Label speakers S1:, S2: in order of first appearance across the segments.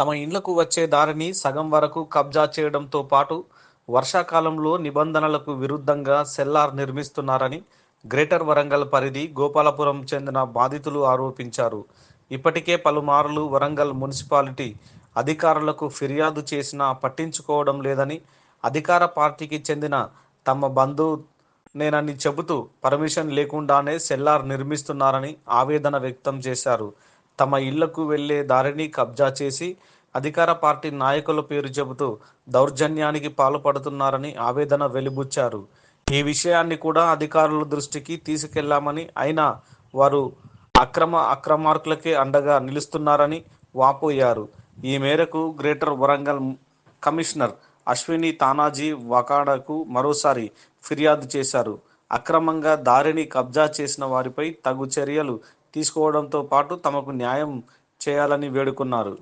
S1: తమ ఇండ్లకు వచ్చే దారిని సగం వరకు కబ్జా చేయడంతో పాటు వర్షాకాలంలో నిబంధనలకు విరుద్ధంగా సెల్లార్ నిర్మిస్తున్నారని గ్రేటర్ వరంగల్ పరిధి గోపాలపురం చెందిన బాధితులు ఆరోపించారు. ఇప్పటికే పలుమార్లు వరంగల్ మున్సిపాలిటీ అధికారులకు ఫిర్యాదు చేసినా పట్టించుకోవడం లేదని అధికార పార్టీకి చెందిన తమ బంధువు నేనని చెబుతూ పర్మిషన్ లేకుండానే సెల్లార్ నిర్మిస్తున్నారని ఆవేదన వ్యక్తం చేశారు. తమ ఇళ్ళకు వెళ్ళే దారిని కబ్జా చేసి అధికార పార్టీ నాయకుల పేరు చెబుతూ దౌర్జన్యానికి పాల్పడుతున్నారని ఆవేదన వెలిబుచ్చారు. ఈ విషయాన్ని కూడా అధికారుల దృష్టికి తీసుకెళ్ళామని అయినా వారు అక్రమ అక్రమార్కులకే అండగా నిలుస్తున్నారని వాపోయారు. ఈ మేరకు గ్రేటర్ వరంగల్ కమిషనర్ అశ్విని తానాజీ వకాడకు మరోసారి ఫిర్యాదు చేశారు. అక్రమంగా దారిని కబ్జా చేసిన వారిపై తగు చర్యలు తీసుకోవడంతో పాటు తమకు న్యాయం చేయాలని వేడుకున్నారు.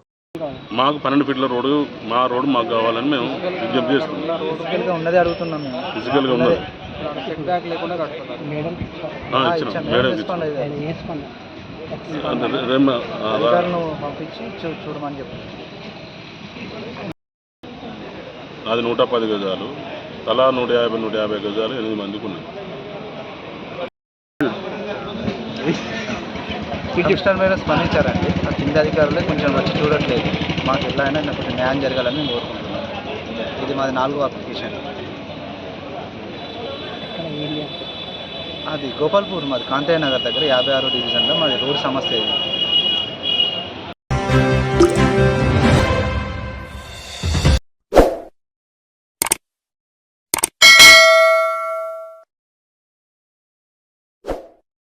S2: మాకు పన్నెండు ఫీట్ల రోడ్డు మా రోడ్డు మాకు కావాలని మేము విజ్ఞప్తి చేస్తున్నాం.
S3: ఫిజికల్గా ఉన్నది అడుగుతున్నాం మేము.
S2: ఫిజికల్గా ఉన్నది. అది నూట పది గజాలు తలా నూట యాభై నూట యాభై గజాలు ఎనిమిది మందికి ఉన్నాయి
S3: కమిషనర్ మీద స్పందించారండి ఆ కింద అధికారులే కొంచెం వచ్చి చూడట్లేదు. మాకు ఎలా అయినా కొంచెం న్యాయం జరగాలని మేము ఇది మాది నాలుగో అప్లికేషన్. అది గోపాల్పూర్ మాది కాంతయ్య నగర్ దగ్గర యాభై ఆరో డివిజన్లో మాది రోడ్ సమస్య ఇది.